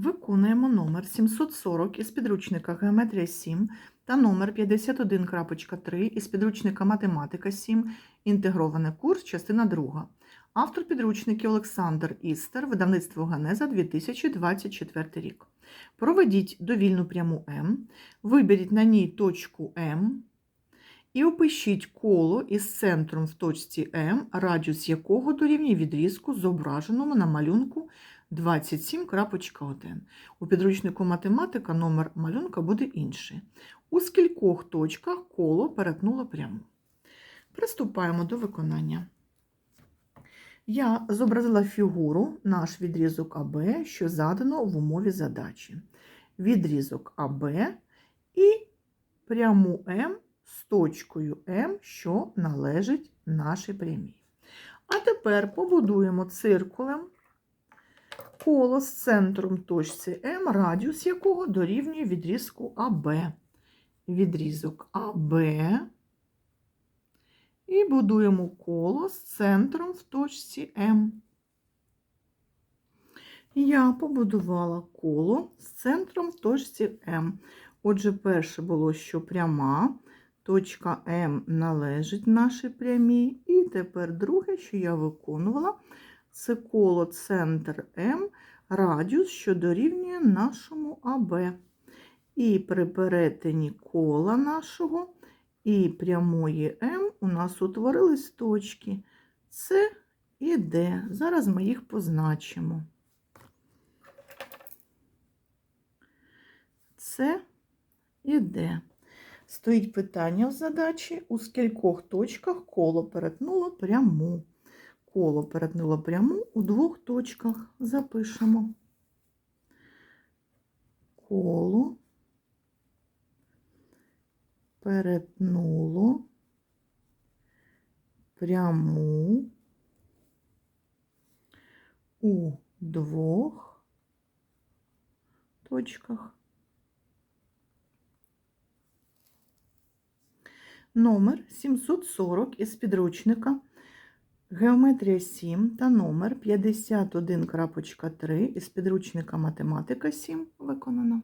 Виконуємо номер 740 із підручника Геометрія 7 та номер 51.3 із підручника Математика 7, інтегрований курс, частина 2. Автор підручників Олександр Істер, видавництво Ганеза 2024 рік. Проведіть довільну пряму М, виберіть на ній точку М і опишіть коло із центром в точці М, радіус якого дорівнює відрізку, зображеному на малюнку 27.1. У підручнику математика номер малюнка буде інший. У скількох точках коло перетнуло пряму. Приступаємо до виконання. Я зобразила фігуру, наш відрізок АБ, що задано в умові задачі. Відрізок АБ і пряму М з точкою М, що належить нашій прямій. А тепер побудуємо циркулем коло з центром точці М, радіус якого дорівнює відрізку АБ. Відрізок АБ. І будуємо коло з центром в точці М. Я побудувала коло з центром в точці М. Отже, перше було, що пряма, точка М належить нашій прямій. І тепер друге, що я виконувала, це коло центр М, радіус, що дорівнює нашому АБ. І при перетині кола нашого і прямої М у нас утворились точки С і Д. Зараз ми їх позначимо. С і Д. Стоїть питання в задачі, у скількох точках коло перетнуло пряму. Коло перетнуло пряму у двох точках. Запишемо. Коло перетнуло пряму у двох точках. Номер 740 із підручника Геометрія 7 та номер 51.3 із підручника Математика 7 виконано.